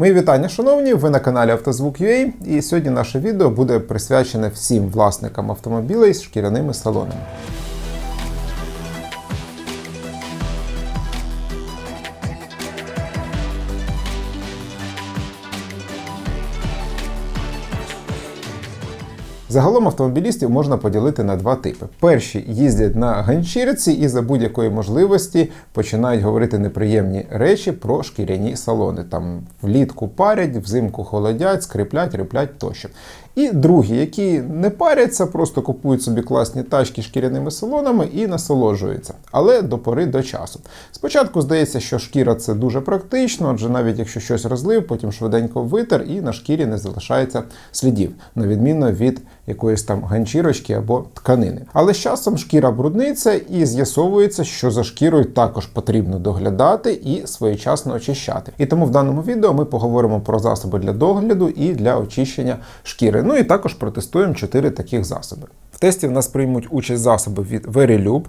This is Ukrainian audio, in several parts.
Мої вітання, шановні! Ви на каналі Автозвук.ua і сьогодні наше відео буде присвячене всім власникам автомобілей з шкіряними салонами. Загалом автомобілістів можна поділити на два типи. Перші їздять на ганчірці і за будь-якої можливості починають говорити неприємні речі про шкіряні салони. Там влітку парять, взимку холодять, скриплять, риплять тощо. І другі, які не паряться, просто купують собі класні тачки шкіряними салонами і насолоджуються, але до пори до часу. Спочатку здається, що шкіра це дуже практично, адже навіть якщо щось розлив, потім швиденько витер, і на шкірі не залишається слідів, на відміну від якоїсь там ганчірочки або тканини. Але з часом шкіра брудниться і з'ясовується, що за шкірою також потрібно доглядати і своєчасно очищати. І тому в даному відео ми поговоримо про засоби для догляду і для очищення шкіри. Ну і також протестуємо 4 таких засоби. В тесті в нас приймуть участь засоби від Verilub,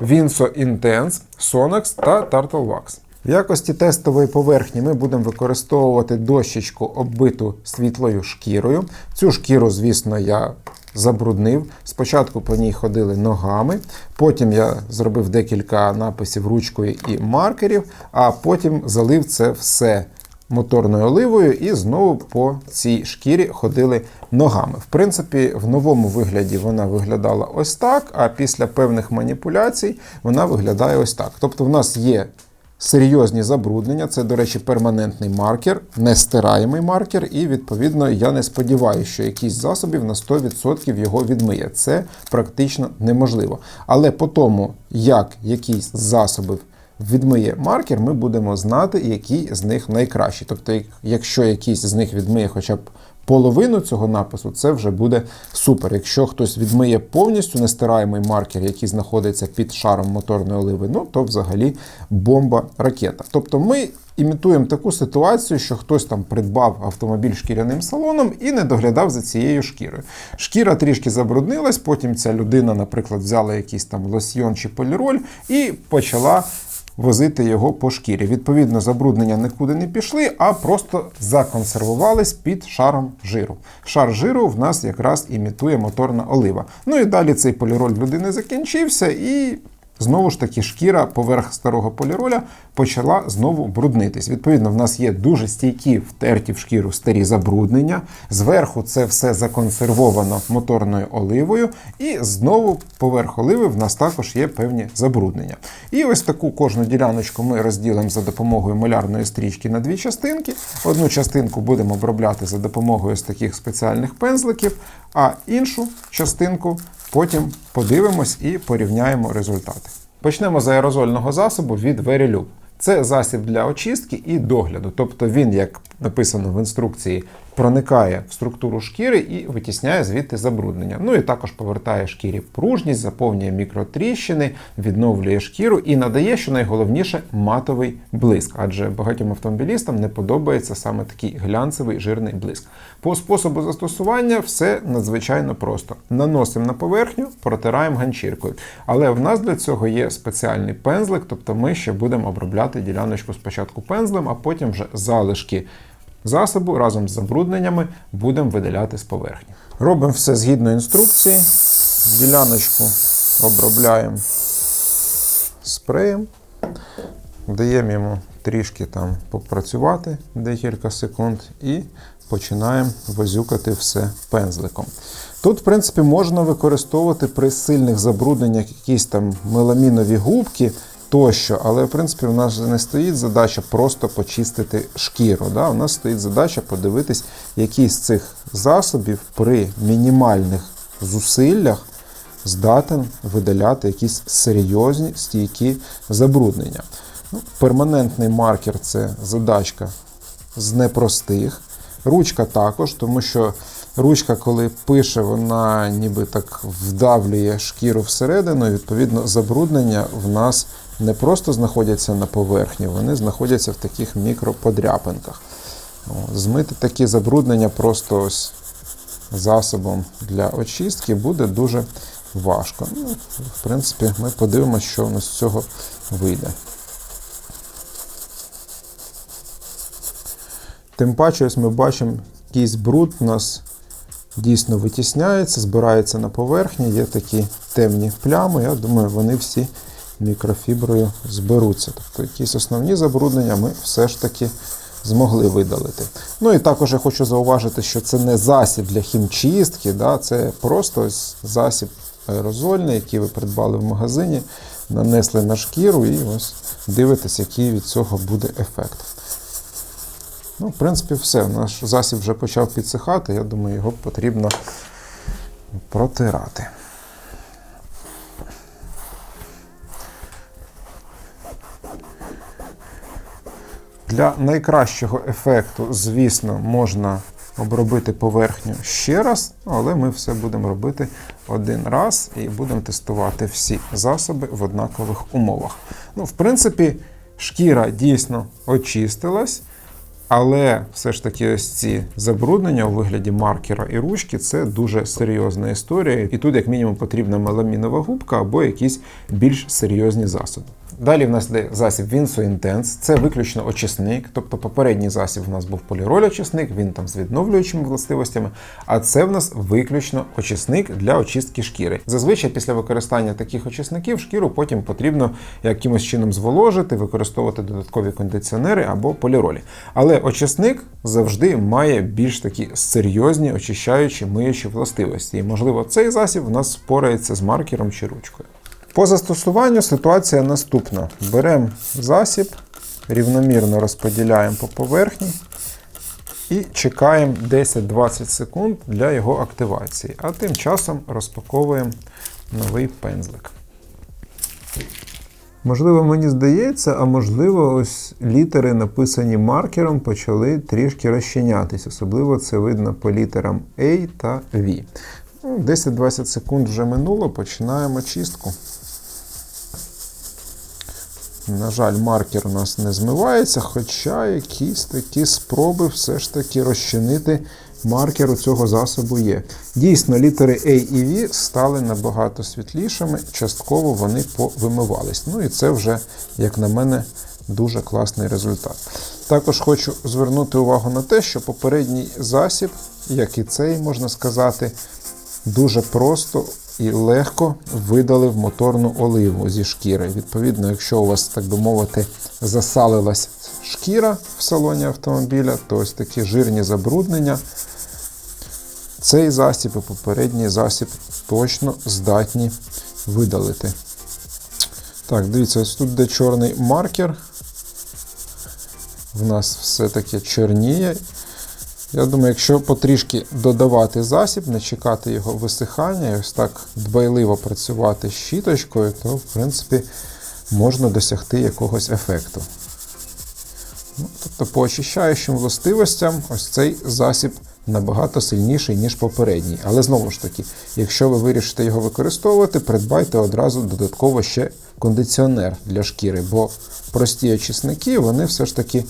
Vinso Intense, Sonax та Turtle Wax. В якості тестової поверхні ми будемо використовувати дощечку, оббиту світлою шкірою. Цю шкіру, звісно, я забруднив. Спочатку по ній ходили ногами, потім я зробив декілька написів ручкою і маркерів, а потім залив це все моторною оливою і знову по цій шкірі ходили ногами. В принципі, в новому вигляді вона виглядала ось так, а після певних маніпуляцій вона виглядає ось так. Тобто, в нас є серйозні забруднення. Це, до речі, перманентний маркер, нестираємий маркер, і, відповідно, я не сподіваюся, що якийсь засобів на 100% його відмиє. Це практично неможливо. Але по тому, як якийсь з засобів відмиє маркер, ми будемо знати, який з них найкращий. Тобто, якщо якийсь з них відмиє хоча б половину цього напису, це вже буде супер. Якщо хтось відмиє повністю нестираємий маркер, який знаходиться під шаром моторної оливи, ну то взагалі бомба ракета. Тобто ми. Імітуємо таку ситуацію, що хтось там придбав автомобіль шкіряним салоном і не доглядав за цією шкірою. Шкіра трішки забруднилась, потім ця людина, наприклад, взяла якийсь там лосьйон чи поліроль і почала возити його по шкірі. Відповідно, забруднення нікуди не пішли, а просто законсервувались під шаром жиру. Шар жиру в нас якраз імітує моторна олива. Ну і далі цей поліроль людини закінчився і. Знову ж таки, шкіра поверх старого поліроля почала знову бруднитись. Відповідно, в нас є дуже стійкі втерті в шкіру старі забруднення. Зверху це все законсервовано моторною оливою, і знову поверх оливи в нас також є певні забруднення. І ось таку кожну діляночку ми розділимо за допомогою малярної стрічки на дві частинки. Одну частинку будемо обробляти за допомогою ось таких спеціальних пензликів, а іншу частинку Потім подивимось і порівняємо результати. Почнемо з аерозольного засобу від Verilub. Це засіб для очистки і догляду. Тобто він, як написано в інструкції, проникає в структуру шкіри і витісняє звідти забруднення. Ну і також повертає шкірі пружність, заповнює мікротріщини, відновлює шкіру і надає, що найголовніше, матовий блиск. Адже багатьом автомобілістам не подобається саме такий глянцевий жирний блиск. По способу застосування все надзвичайно просто. Наносимо на поверхню, протираємо ганчіркою. Але в нас для цього є спеціальний пензлик, тобто ми ще будемо обробляти діляночку спочатку пензлем, а потім вже залишки засобу разом з забрудненнями будемо видаляти з поверхні. Робимо все згідно інструкції. Діляночку обробляємо спреєм, даємо йому трішки там попрацювати декілька секунд і починаємо возюкати все пензликом. Тут, в принципі, можна використовувати при сильних забрудненнях якісь там меламінові губки тощо. Але, в принципі, у нас не стоїть задача просто почистити шкіру. Да? У нас стоїть задача подивитись, який з цих засобів при мінімальних зусиллях здатен видаляти якісь серйозні стійкі забруднення. Ну, Перманентний маркер це задачка з непростих. Ручка також, тому що ручка, коли пише, вона ніби так вдавлює шкіру всередину, і відповідно забруднення в нас не просто знаходяться на поверхні, вони знаходяться в таких мікроподряпинках. Змити такі забруднення просто ось засобом для очистки буде дуже важко. Ну, В принципі, ми подивимося, що в нас з цього вийде. Тим паче, ось ми бачимо, якийсь бруд у нас дійсно витісняється, збирається на поверхні, є такі темні плями. Я думаю, вони всі мікрофіброю зберуться. Тобто якісь основні забруднення ми все ж таки змогли видалити. Ну і також я хочу зауважити, що це не засіб для хімчистки, да, це просто ось засіб аерозольний, який ви придбали в магазині, нанесли на шкіру і ось дивитесь, який від цього буде ефект. Ну, в принципі, все. Наш засіб вже почав підсихати, я думаю, його потрібно протирати. Для найкращого ефекту, звісно, можна обробити поверхню ще раз, але ми все будемо робити один раз і будемо тестувати всі засоби в однакових умовах. Ну, в принципі, шкіра дійсно очистилась. Але все ж таки, ось ці забруднення у вигляді маркера і ручки це дуже серйозна історія. І тут, як мінімум, потрібна меламінова губка або якісь більш серйозні засоби. Далі в нас йде засіб Vinso Intense, це виключно очисник, тобто попередній засіб в нас був поліроль-очисник, він там з відновлюючими властивостями, а це в нас виключно очисник для очистки шкіри. Зазвичай після використання таких очисників шкіру потім потрібно якимось чином зволожити, використовувати додаткові кондиціонери або поліролі. Але очисник завжди має більш такі серйозні очищаючі миючі властивості. І, можливо, цей засіб в нас спорається з маркером чи ручкою. По застосуванню ситуація наступна: беремо засіб, рівномірно розподіляємо по поверхні і чекаємо 10-20 секунд для його активації. А тим часом розпаковуємо новий пензлик. Можливо, мені здається, а можливо, ось літери, написані маркером, почали трішки розчинятись. Особливо це видно по літерам A та V. 10-20 секунд вже минуло, починаємо чистку. На жаль, маркер у нас не змивається, хоча якісь такі спроби все ж таки розчинити маркер у цього засобу є. Дійсно, літери A і V стали набагато світлішими, частково вони повимивались. Ну і це вже, як на мене, дуже класний результат. Також хочу звернути увагу на те, що попередній засіб, як і цей, можна сказати, дуже просто і легко видалив моторну оливу зі шкіри. Відповідно, якщо у вас, так би мовити, засалилась шкіра в салоні автомобіля, то ось такі жирні забруднення. Цей засіб і попередній засіб точно здатні видалити. Так, дивіться, ось тут де чорний маркер. В нас все таки чорніє. Я думаю, якщо потрішки додавати засіб, не чекати його висихання, і ось так дбайливо працювати щіточкою, то в принципі можна досягти якогось ефекту. Ну, Тобто, по очищаючим властивостям, ось цей засіб набагато сильніший, ніж попередній. Але знову ж таки, якщо ви вирішите його використовувати, придбайте одразу додатково ще кондиціонер для шкіри, бо прості очисники, вони все ж таки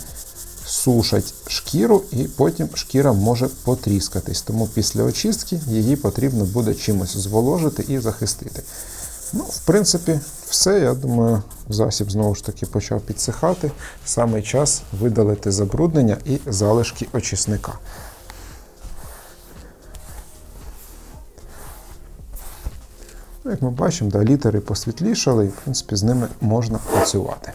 сушать шкіру, і потім шкіра може потріскатись. Тому після очистки її потрібно буде чимось зволожити і захистити. Ну, В принципі, все. Я думаю, засіб знову ж таки почав підсихати. Саме час видалити забруднення і залишки очисника. Ну, Як ми бачимо, да, літери посвітлішали, і в принципі з ними можна працювати.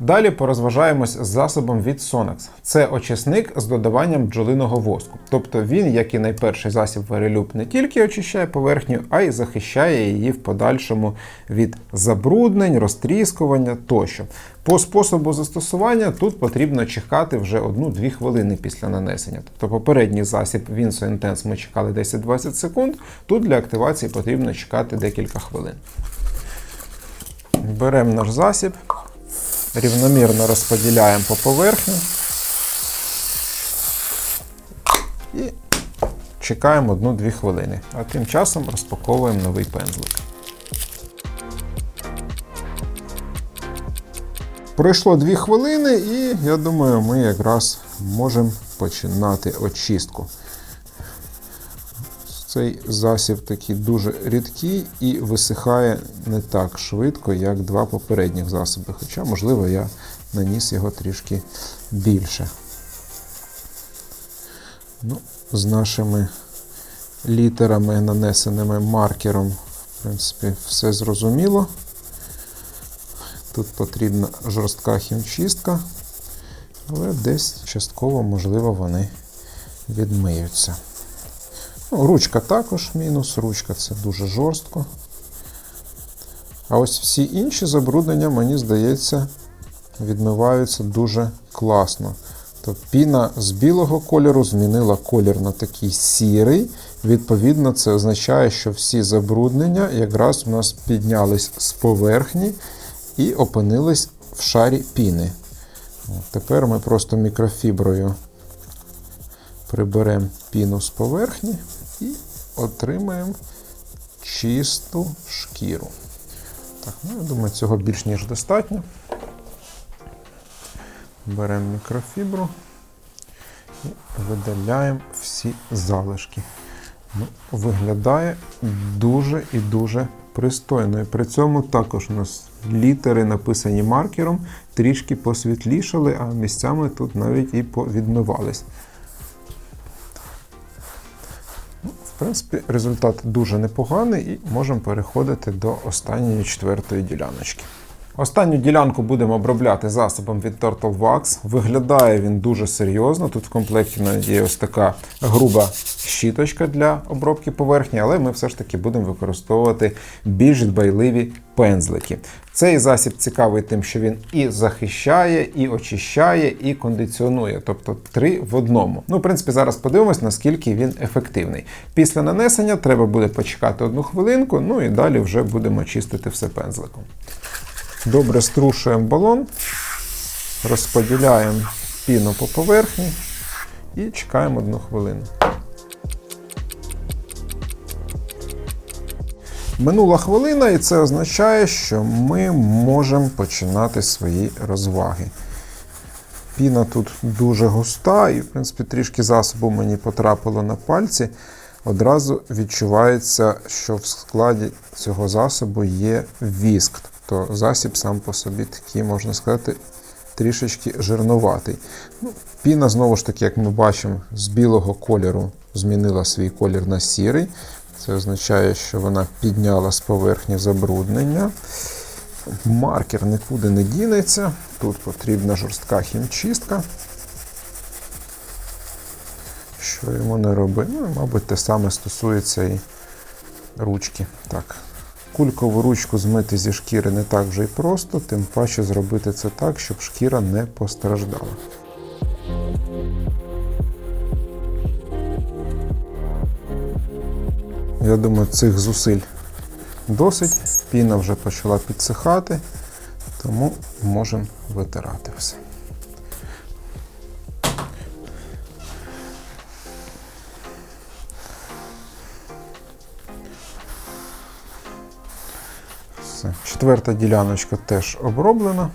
Далі порозважаємось з засобом від Sonex. Це очисник з додаванням бджолиного воску. Тобто він, як і найперший засіб варелюб, не тільки очищає поверхню, а й захищає її в подальшому від забруднень, розтріскування тощо. По способу застосування тут потрібно чекати вже 1-2 хвилини після нанесення. Тобто попередній засіб Vinso Intense ми чекали 10-20 секунд. Тут для активації потрібно чекати декілька хвилин. Беремо наш засіб. Рівномірно розподіляємо по поверхні і чекаємо 1-2 хвилини. А тим часом розпаковуємо новий пензлик. Пройшло 2 хвилини, і я думаю, ми якраз можемо починати очистку. Цей засіб такий дуже рідкий і висихає не так швидко, як два попередніх засоби. Хоча, можливо, я наніс його трішки більше. Ну, з нашими літерами, нанесеними маркером, в принципі, все зрозуміло. Тут потрібна жорстка хімчистка, але десь частково, можливо, вони відмиються. Ну, ручка також мінус, ручка це дуже жорстко. А ось всі інші забруднення, мені здається, відмиваються дуже класно. То піна з білого кольору змінила колір на такий сірий. Відповідно, це означає, що всі забруднення якраз у нас піднялись з поверхні і опинились в шарі піни. Тепер ми просто мікрофіброю приберемо піну з поверхні і отримаємо чисту шкіру. Так, ну, я думаю, цього більш ніж достатньо. Беремо мікрофібру і видаляємо всі залишки. Ну, Виглядає дуже і дуже пристойно. І при цьому також у нас літери, написані маркером, трішки посвітлішали, а місцями тут навіть і повідмивались. Принципі, результат дуже непоганий і можемо переходити до останньої четвертої діляночки. Останню ділянку будемо обробляти засобом від Turtle Wax. Виглядає він дуже серйозно. Тут в комплекті є ось така груба щіточка для обробки поверхні, але ми все ж таки будемо використовувати більш дбайливі пензлики. Цей засіб цікавий тим, що він і захищає, і очищає, і кондиціонує, тобто три в одному. Ну, в принципі, зараз подивимось, наскільки він ефективний. Після нанесення треба буде почекати одну хвилинку, ну і далі вже будемо чистити все пензликом. Добре струшуємо балон, розподіляємо піну по поверхні і чекаємо одну хвилину. Минула хвилина, і це означає, що ми можемо починати свої розваги. Піна тут дуже густа, і, в принципі, трішки засобу мені потрапило на пальці. Одразу відчувається, що в складі цього засобу є віск. Тобто засіб сам по собі такий, можна сказати, трішечки жирнуватий. Ну, Піна, знову ж таки, як ми бачимо, з білого кольору змінила свій колір на сірий. Це означає, що вона підняла з поверхні забруднення. Маркер нікуди не дінеться. Тут потрібна жорстка хімчистка. Що йому не робить? Ну, мабуть, те саме стосується і ручки. Так. Кулькову ручку змити зі шкіри не так вже й просто, тим паче зробити це так, щоб шкіра не постраждала. Я думаю, цих зусиль досить. Піна вже почала підсихати, тому можемо витирати все. Все. Четверта діляночка теж оброблена.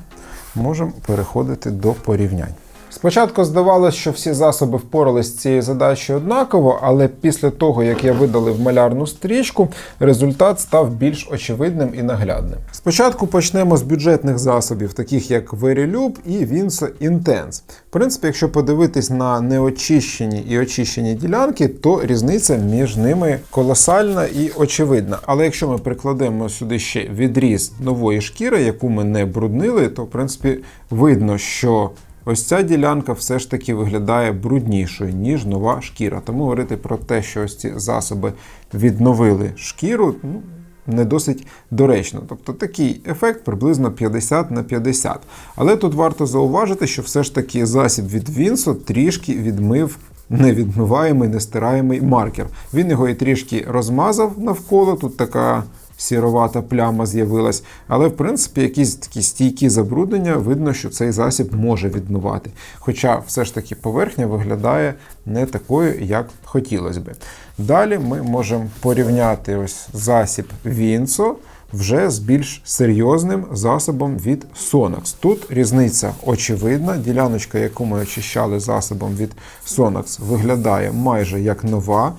Можемо переходити до порівнянь. Спочатку здавалося, що всі засоби впорались з цією задачею однаково, але після того, як я видалив малярну стрічку, результат став більш очевидним і наглядним. Спочатку почнемо з бюджетних засобів, таких як Verilube і Vinso Intense. В принципі, якщо подивитись на неочищені і очищені ділянки, то різниця між ними колосальна і очевидна. Але якщо ми прикладемо сюди ще відріз нової шкіри, яку ми не бруднили, то в принципі видно, що Ось ця ділянка все ж таки виглядає бруднішою, ніж нова шкіра. Тому говорити про те, що ось ці засоби відновили шкіру, ну, не досить доречно. Тобто такий ефект приблизно 50 на 50. Але тут варто зауважити, що все ж таки засіб від Вінсо трішки відмив. Невідмиваємий, нестираємий маркер. Він його і трішки розмазав навколо. Тут така сіровата пляма з'явилась. Але, в принципі, якісь такі стійкі забруднення, видно, що цей засіб може відмивати. Хоча все ж таки поверхня виглядає не такою, як хотілося би. Далі ми можемо порівняти ось засіб Вінсо вже з більш серйозним засобом від Sonax. Тут різниця очевидна. Діляночка, яку ми очищали засобом від Sonax, виглядає майже як нова.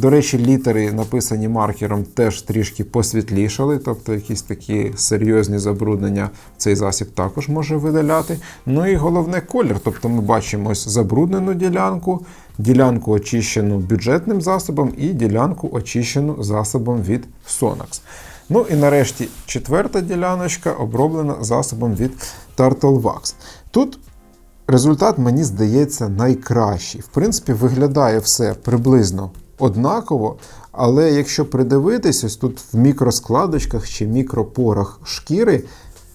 До речі, літери, написані маркером, теж трішки посвітлішали, тобто якісь такі серйозні забруднення цей засіб також може видаляти. Ну і головне колір. Тобто ми бачимо ось забруднену ділянку, ділянку очищену бюджетним засобом і ділянку очищену засобом від Sonax. Ну і нарешті четверта діляночка оброблена засобом від Turtle. Тут результат, мені здається, найкращий. В принципі, виглядає все приблизно однаково, але якщо придивитись, ось тут в мікроскладочках чи мікропорах шкіри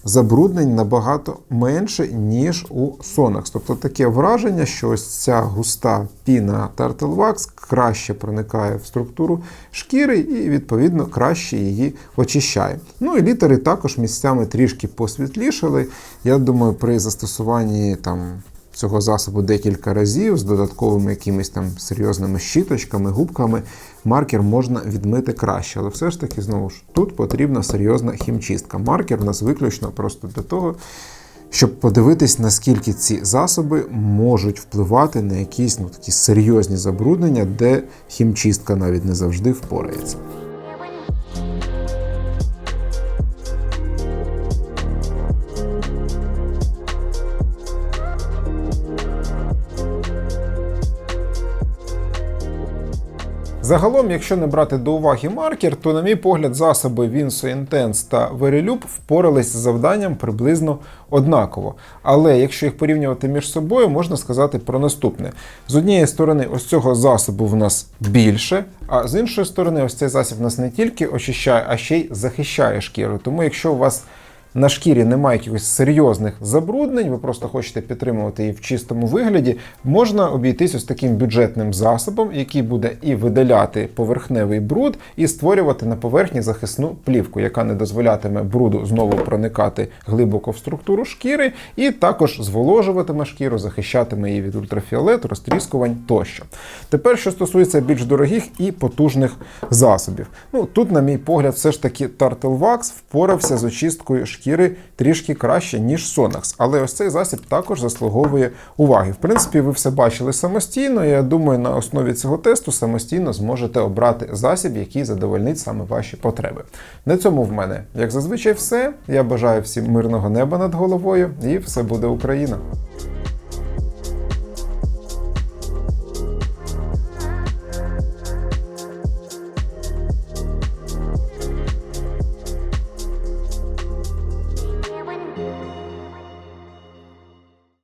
забруднень набагато менше, ніж у Sonax. Тобто таке враження, що ось ця густа піна Turtle краще проникає в структуру шкіри і, відповідно, краще її очищає. Ну і літери також місцями трішки посвітлішали. Я думаю, при застосуванні там. Цього засобу декілька разів з додатковими якимись там серйозними щіточками, губками маркер можна відмити краще. Але все ж таки, знову ж, тут потрібна серйозна хімчистка. Маркер у нас виключно просто для того, щоб подивитись, наскільки ці засоби можуть впливати на якісь ну, такі серйозні забруднення, де хімчистка навіть не завжди впорається. Загалом, якщо не брати до уваги маркер, то, на мій погляд, засоби Vinso Intense та Verilub впорались з завданням приблизно однаково. Але якщо їх порівнювати між собою, можна сказати про наступне: з однієї сторони, ось цього засобу в нас більше, а з іншої сторони, ось цей засіб нас не тільки очищає, а ще й захищає шкіру. Тому, якщо у вас на шкірі немає якихось серйозних забруднень, ви просто хочете підтримувати її в чистому вигляді, можна обійтись ось таким бюджетним засобом, який буде і видаляти поверхневий бруд, і створювати на поверхні захисну плівку, яка не дозволятиме бруду знову проникати глибоко в структуру шкіри, і також зволожуватиме шкіру, захищатиме її від ультрафіолету, розтріскувань тощо. Тепер, що стосується більш дорогих і потужних засобів. Ну тут, на мій погляд, все ж таки Turtle впорався з очисткою шкіри шкіри трішки краще, ніж Sonax. Але ось цей засіб також заслуговує уваги. В принципі, ви все бачили самостійно. Я думаю, на основі цього тесту самостійно зможете обрати засіб, який задовольнить саме ваші потреби. На цьому в мене, як зазвичай, все. Я бажаю всім мирного неба над головою, і все буде Україна!